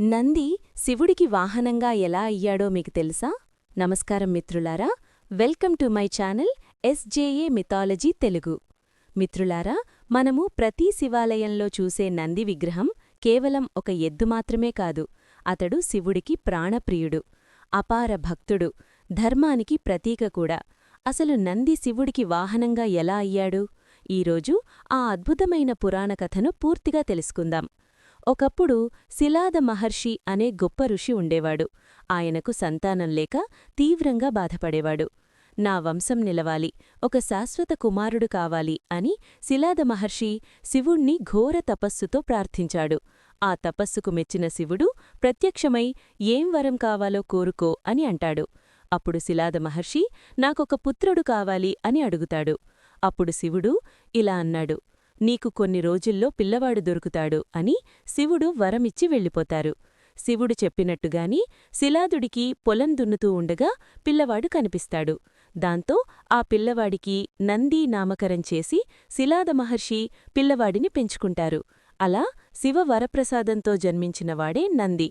నంది శివుడికి వాహనంగా ఎలా అయ్యాడో మీకు తెలుసా? నమస్కారం మిత్రులారా welcome to my channel SJA mythology Telugu. మిత్రులారా మనము ప్రతి శివాలయంలో చూసే నంది విగ్రహం కేవలం ఒక ఎద్దు మాత్రమే కాదు అతడు శివుడికి ప్రాణప్రియుడు అపార భక్తుడు ధర్మానికి ప్రతీక కూడా. అసలు నంది శివుడికి వాహనంగా ఎలా అయ్యాడు? ఈరోజు ఆ అద్భుతమైన పురాణ కథను పూర్తిగా తెలుసుకుందాం. ఒకప్పుడు శిలాద మహర్షి అనే గొప్ప ఋషి ఉండేవాడు. ఆయనకు సంతానం లేక తీవ్రంగా బాధపడేవాడు. నా వంశం నిలవాలి ఒక శాశ్వత కుమారుడు కావాలి అని శిలాద మహర్షి శివుణ్ణి ఘోర తపస్సుతో ప్రార్థించాడు. ఆ తపస్సుకు మెచ్చిన శివుడు ప్రత్యక్షమై ఏం వరం కావాలో కోరుకో అని అంటాడు. అప్పుడు శిలాద మహర్షి నాకొక పుత్రుడు కావాలి అని అడుగుతాడు. అప్పుడు శివుడు ఇలా అన్నాడు నీకు కొన్ని రోజుల్లో పిల్లవాడు దొరుకుతాడు అని శివుడు వరమిచ్చి వెళ్ళిపోతారు. శివుడు చెప్పినట్టుగాని శిలాదుడికి పొలం దున్నుతూ ఉండగా పిల్లవాడు కనిపిస్తాడు. దాంతో ఆ పిల్లవాడికి నంది నామకరం చేసి శిలాద మహర్షి పిల్లవాడిని పెంచుకుంటారు. అలా శివ వరప్రసాదంతో జన్మించినవాడే నంది.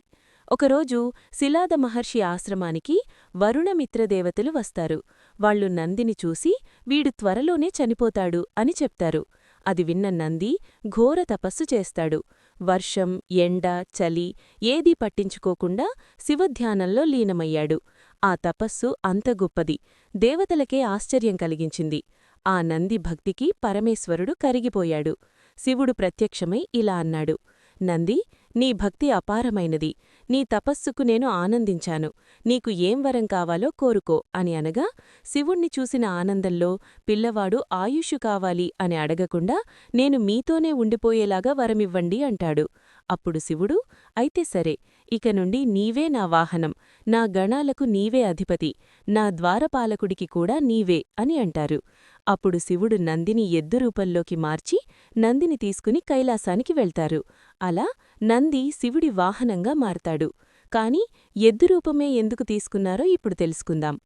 ఒకరోజు శిలాద మహర్షి ఆశ్రమానికి వరుణమిత్రదేవతలు వస్తారు. వాళ్ళు నందిని చూసి వీడు త్వరలోనే చనిపోతాడు అని చెప్తారు. అది విన్న నంది ఘోర తపస్సు చేస్తాడు. వర్షం ఎండ చలి ఏదీ పట్టించుకోకుండా శివధ్యానంలో లీనమయ్యాడు. ఆ తపస్సు అంత గొప్పది. దేవతలకే ఆశ్చర్యం కలిగించింది. ఆ నంది భక్తికి పరమేశ్వరుడు కరిగిపోయాడు. శివుడు ప్రత్యక్షమై ఇలా అన్నాడు. నంది నీ భక్తి అపారమైనది. నీ తపస్సుకు నేను ఆనందించాను. నీకు ఏం వరం కావాలో కోరుకో అని అనగా శివుణ్ణి చూసిన ఆనందంలో పిల్లవాడు ఆయుషు కావాలి అని అడగకుండా నేను మీతోనే ఉండిపోయేలాగా వరమివ్వండి అంటాడు. అప్పుడు శివుడు అయితే సరే ఇక నుండి నీవే నా వాహనం నా గణాలకు నీవే అధిపతి నా ద్వారపాలకుడికి కూడా నీవే అని అంటారు. అప్పుడు శివుడు నందిని ఎద్దు రూపంలోకి మార్చి నందిని తీసుకుని కైలాసానికి వెళ్తారు. అలా నంది శివుడి వాహనంగా మారతాడు. కాని ఎద్దు రూపమే ఎందుకు తీసుకున్నారో ఇప్పుడు తెలుసుకుందాం.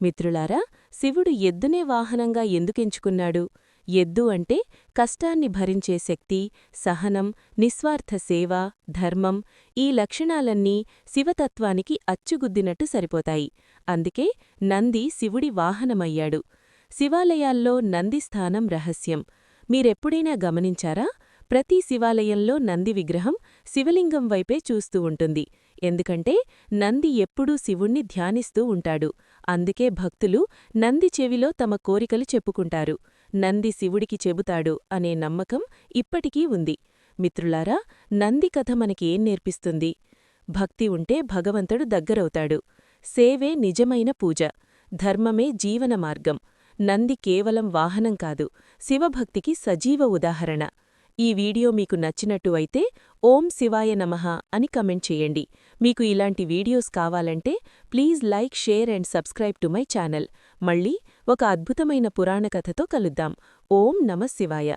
మిత్రులారా శివుడు ఎద్దునే వాహనంగా ఎందుకెంచుకున్నాడు ఎద్దు అంటే కష్టాన్ని భరించే శక్తి సహనం నిస్వార్థ సేవ ధర్మం ఈ లక్షణాలన్నీ శివతత్వానికి అచ్చుగుద్దినట్టు సరిపోతాయి. అందుకే నంది శివుడి వాహనమయ్యాడు. శివాలయాల్లో నంది స్థానం రహస్యం. మీరెప్పుడైనా గమనించారా? ప్రతి శివాలయంలో నంది విగ్రహం శివలింగం వైపే చూస్తూ ఉంటుంది. ఎందుకంటే నంది ఎప్పుడూ శివుణ్ణి ధ్యానిస్తూ ఉంటాడు. అందుకే భక్తులు నంది చెవిలో తమ కోరికలు చెప్పుకుంటారు. నంది శివుడికి చెబుతాడు అనే నమ్మకం ఇప్పటికీ ఉంది. మిత్రులారా నంది కథ మనకేం నేర్పిస్తుంది? భక్తి ఉంటే భగవంతుడు దగ్గరవుతాడు. సేవే నిజమైన పూజ. ధర్మమే జీవన మార్గం. నంది కేవలం వాహనం కాదు శివభక్తికి సజీవ ఉదాహరణ. ఈ వీడియో మీకు నచ్చినట్టు అయితే ఓం శివాయ నమః అని కమెంట్ చేయండి. మీకు ఇలాంటి వీడియోస్ కావాలంటే please like share and subscribe to my channel. మళ్ళీ ఒక అద్భుతమైన పురాణ కథతో కలుద్దాం. ఓం నమ శివాయ.